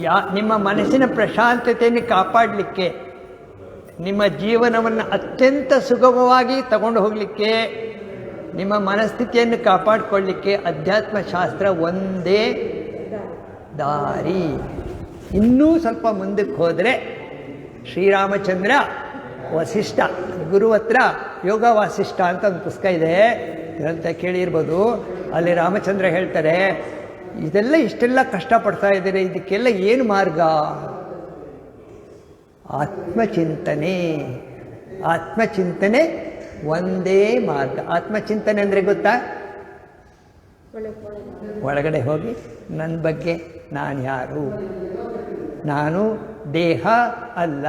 ಯಾ ನಿಮ್ಮ ಮನಸ್ಸಿನ ಪ್ರಶಾಂತತೆಯನ್ನು ಕಾಪಾಡಲಿಕ್ಕೆ, ನಿಮ್ಮ ಜೀವನವನ್ನು ಅತ್ಯಂತ ಸುಗಮವಾಗಿ ತಗೊಂಡು ಹೋಗಲಿಕ್ಕೆ, ನಿಮ್ಮ ಮನಸ್ಥಿತಿಯನ್ನು ಕಾಪಾಡಿಕೊಳ್ಳಿಕ್ಕೆ ಅಧ್ಯಾತ್ಮ ಶಾಸ್ತ್ರ ಒಂದೇ ದಾರಿ. ಇನ್ನೂ ಸ್ವಲ್ಪ ಮುಂದಕ್ಕೆ ಹೋದರೆ ಶ್ರೀರಾಮಚಂದ್ರ ವಸಿಷ್ಠ, ಗುರು ಹತ್ರ ಯೋಗ ವಾಸಿಷ್ಠ ಅಂತ ಒಂದು ಪುಸ್ತಕ ಇದೆ. ಗ್ರಂಥ ಕೇಳಿರ್ಬೋದು. ಅಲ್ಲಿ ರಾಮಚಂದ್ರ ಹೇಳ್ತಾರೆ ಇದೆಲ್ಲ ಇಷ್ಟೆಲ್ಲ ಕಷ್ಟಪಡ್ತಾ ಇದ್ದಾರೆ, ಇದಕ್ಕೆಲ್ಲ ಏನು ಮಾರ್ಗ? ಆತ್ಮಚಿಂತನೆ. ಆತ್ಮಚಿಂತನೆ ಒಂದೇ ಮಾರ್ಗ. ಆತ್ಮಚಿಂತನೆ ಅಂದರೆ ಗೊತ್ತಾ? ಒಳಗಡೆ ಹೋಗಿ ನನ್ನ ಬಗ್ಗೆ ನಾನು ಯಾರು? ನಾನು ದೇಹ ಅಲ್ಲ,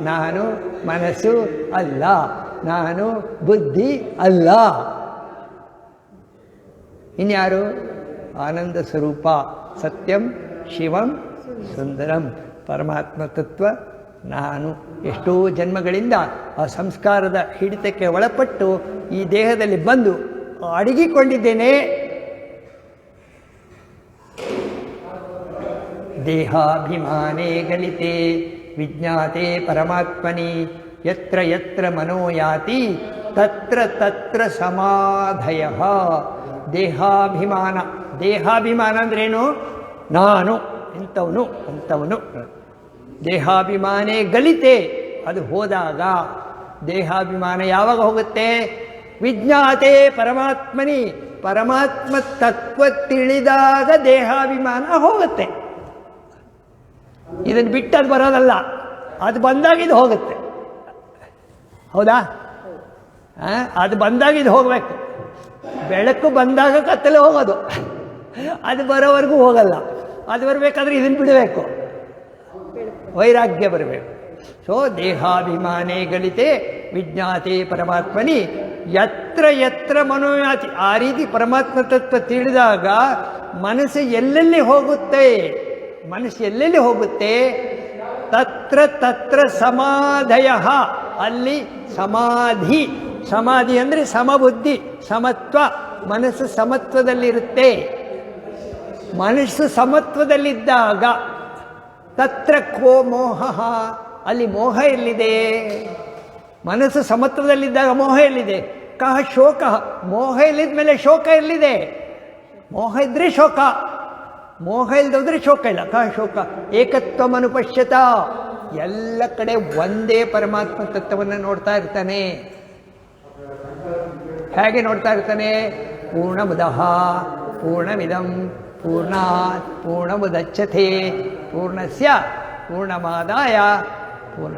ನಾನು ಮನಸ್ಸು ಅಲ್ಲ, ನಾನು ಬುದ್ಧಿ ಅಲ್ಲ. ಇನ್ಯಾರು? ಆನಂದ ಸ್ವರೂಪ ಸತ್ಯಂ ಶಿವಂ ಸುಂದರಂ. ಪರಮಾತ್ಮ ತತ್ವ ನಾನು. ಎಷ್ಟೋ ಜನ್ಮಗಳಿಂದ ಆ ಸಂಸ್ಕಾರದ ಹಿಡಿತಕ್ಕೆ ಒಳಪಟ್ಟು ಈ ದೇಹದಲ್ಲಿ ಬಂದು ಅಡಗಿಕೊಂಡಿದ್ದೇನೆ. ದೇಹಾಭಿಮಾನೇ ಗಲಿತೆ, ವಿಜ್ಞಾತೆ ಪರಮಾತ್ಮನಿ, ಯತ್ರ ಯತ್ರ ಮನೋಯಾತಿ, ತತ್ರ ತತ್ರ ಸಮಾಧಯ. ದೇಹಾಭಿಮಾನ ದೇಹಾಭಿಮಾನ ಅಂದ್ರೇನು? ನಾನು, ಇಂಥವನು, ಅಂಥವನು. ದೇಹಾಭಿಮಾನೇ ಗಲಿತೆ, ಅದು ಹೋದಾಗ. ದೇಹಾಭಿಮಾನ ಯಾವಾಗ ಹೋಗುತ್ತೆ? ವಿಜ್ಞಾತೆ ಪರಮಾತ್ಮನಿ, ಪರಮಾತ್ಮ ತತ್ವ ತಿಳಿದಾಗ ದೇಹಾಭಿಮಾನ ಹೋಗುತ್ತೆ. ಇದನ್ನು ಬಿಟ್ಟು ಅದು ಬರೋದಲ್ಲ, ಅದು ಬಂದಾಗ ಇದು ಹೋಗುತ್ತೆ. ಹೌದಾ? ಅದು ಬಂದಾಗ ಇದು ಹೋಗಬೇಕು. ಬೆಳಕು ಬಂದಾಗ ಕತ್ತಲೆ ಹೋಗೋದು. ಅದು ಬರೋವರೆಗೂ ಹೋಗಲ್ಲ. ಅದು ಬರಬೇಕಾದ್ರೆ ಇದನ್ನು ಬಿಡಬೇಕು. ವೈರಾಗ್ಯ ಬರಬೇಕು. ಸೊ, ದೇಹಾಭಿಮಾನಿ ಗಲಿತೆ, ವಿಜ್ಞಾತೆ ಪರಮಾತ್ಮನಿ. ಯತ್ರ ಯತ್ರ ಮನೋಯಾತಿ ಆ ರೀತಿ ಪರಮಾತ್ಮ ತತ್ವ ತಿಳಿದಾಗ ಮನಸ್ಸು ಎಲ್ಲೆಲ್ಲಿ ಹೋಗುತ್ತೆ? ಮನಸ್ಸು ಎಲ್ಲೆಲ್ಲಿ ಹೋಗುತ್ತೆ? ತತ್ರ ತತ್ರ ಸಮಾಧಯ. ಅಲ್ಲಿ ಸಮಾಧಿ. ಸಮಾಧಿ ಅಂದರೆ ಸಮಬುದ್ಧಿ, ಸಮತ್ವ. ಮನಸ್ಸು ಸಮತ್ವದಲ್ಲಿರುತ್ತೆ. ಮನಸ್ಸು ಸಮತ್ವದಲ್ಲಿದ್ದಾಗ ತತ್ರ ಕೋ ಮೋಹ, ಅಲ್ಲಿ ಮೋಹ ಎಲ್ಲಿದೆ? ಮನಸ್ಸು ಸಮತ್ವದಲ್ಲಿದ್ದಾಗ ಮೋಹ ಎಲ್ಲಿದೆ? ಕಹ ಶೋಕ, ಮೋಹ ಇಲ್ಲಿದ ಮೇಲೆ ಶೋಕ ಎಲ್ಲಿದೆ? ಮೋಹ ಇದ್ರೆ ಶೋಕ, ಮೋಹ ಇಲ್ದೋದ್ರೆ ಶೋಕ ಇಲ್ಲ. ಕಹ ಶೋಕ, ಏಕತ್ವ ಅನುಪಶ್ಯತ. ಎಲ್ಲ ಕಡೆ ಒಂದೇ ಪರಮಾತ್ಮ ತತ್ವವನ್ನು ನೋಡ್ತಾ ಇರ್ತಾನೆ. ಹೇಗೆ ನೋಡ್ತಾ ಇರ್ತಾನೆ? ಪೂರ್ಣಮುದಃ, ಪೂರ್ಣಮಿದಂ. ಪೂರ್ಣಾತ್ ಪೂರ್ಣಮುದಚ್ಯತೆ. ಪೂರ್ಣಸ್ಯ ಪೂರ್ಣಮಾದಾಯ. ಪೂರ್ಣ.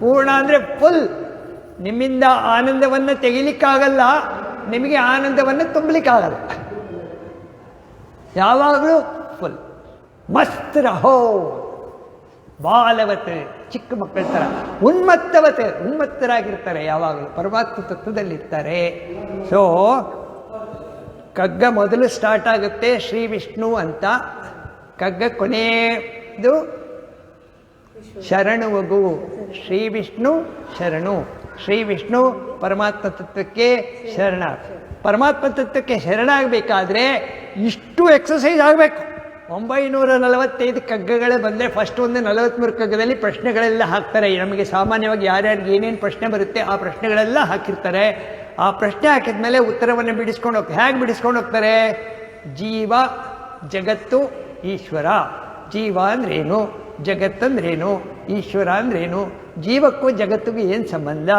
ಪೂರ್ಣ ಅಂದರೆ ಫುಲ್. ನಿಮ್ಮಿಂದ ಆನಂದವನ್ನು ತೆಗಿಲಿಕ್ಕಾಗಲ್ಲ, ನಿಮಗೆ ಆನಂದವನ್ನು ತುಂಬಲಿಕ್ಕಾಗಲ್ಲ. ಯಾವಾಗಲೂ ಫುಲ್. ಮಸ್ತ್ ರಹೋ. ಬಾಲವತ್, ಚಿಕ್ಕ ಮಕ್ಕಳ ಥರ ಉನ್ಮತ್ತವತೆ, ಉನ್ಮತ್ತರಾಗಿರ್ತಾರೆ ಯಾವಾಗಲೂ. ಪರಮಾತ್ಮ ತತ್ವದಲ್ಲಿರ್ತಾರೆ. ಸೊ ಕಗ್ಗ ಮೊದಲು ಸ್ಟಾರ್ಟ್ ಆಗುತ್ತೆ ಶ್ರೀ ವಿಷ್ಣು ಅಂತ. ಕಗ್ಗ ಕೊನೆಯದು ಶರಣುವಗು ಶ್ರೀ ವಿಷ್ಣು ಶರಣು. ಶ್ರೀ ವಿಷ್ಣು ಪರಮಾತ್ಮ ತತ್ವಕ್ಕೆ ಶರಣ. ಪರಮಾತ್ಮ ತತ್ವಕ್ಕೆ ಶರಣಾಗಬೇಕಾದ್ರೆ ಇಷ್ಟು ಎಕ್ಸಸೈಸ್ ಆಗಬೇಕು. ಒಂಬೈನೂರ ನಲವತ್ತೈದು ಕಗ್ಗಗಳೇ ಬಂದರೆ ಫಸ್ಟ್ ಒಂದು ನಲವತ್ತ್ಮೂರು ಕಗ್ಗದಲ್ಲಿ ಪ್ರಶ್ನೆಗಳೆಲ್ಲ ಹಾಕ್ತಾರೆ. ನಮಗೆ ಸಾಮಾನ್ಯವಾಗಿ ಯಾರ್ಯಾರಿಗೆ ಏನೇನು ಪ್ರಶ್ನೆ ಬರುತ್ತೆ ಆ ಪ್ರಶ್ನೆಗಳೆಲ್ಲ ಹಾಕಿರ್ತಾರೆ. ಆ ಪ್ರಶ್ನೆ ಹಾಕಿದ ಮೇಲೆ ಉತ್ತರವನ್ನು ಬಿಡಿಸ್ಕೊಂಡು ಹೋಗ್ತಾರೆ. ಹೇಗೆ ಬಿಡಿಸ್ಕೊಂಡು ಹೋಗ್ತಾರೆ? ಜೀವ, ಜಗತ್ತು, ಈಶ್ವರ. ಜೀವ ಅಂದ್ರೇನು? ಜಗತ್ತಂದ್ರೇನು ಈಶ್ವರ ಅಂದ್ರೇನು? ಜೀವಕ್ಕೂ ಜಗತ್ತಿಗೂ ಏನು ಸಂಬಂಧ?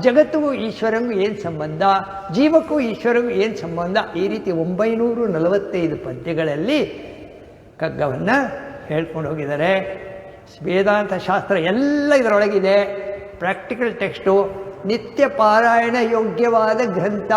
ಜಗತ್ತಿಗೂ ಈಶ್ವರಂಗೂ ಏನು ಸಂಬಂಧ? ಜೀವಕ್ಕೂ ಈಶ್ವರಗೂ ಏನು ಸಂಬಂಧ? ಈ ರೀತಿ ಒಂಬೈನೂರು ನಲವತ್ತೈದು ಪದ್ಯಗಳಲ್ಲಿ ಕಗ್ಗವನ್ನು ಹೇಳ್ಕೊಂಡು ಹೋಗಿದ್ದಾರೆ. ವೇದಾಂತ ಶಾಸ್ತ್ರ ಎಲ್ಲ ಇದರೊಳಗಿದೆ. ಪ್ರಾಕ್ಟಿಕಲ್ ಟೆಕ್ಸ್ಟು ನಿತ್ಯ ಪಾರಾಯಣ ಯೋಗ್ಯವಾದ ಗ್ರಂಥ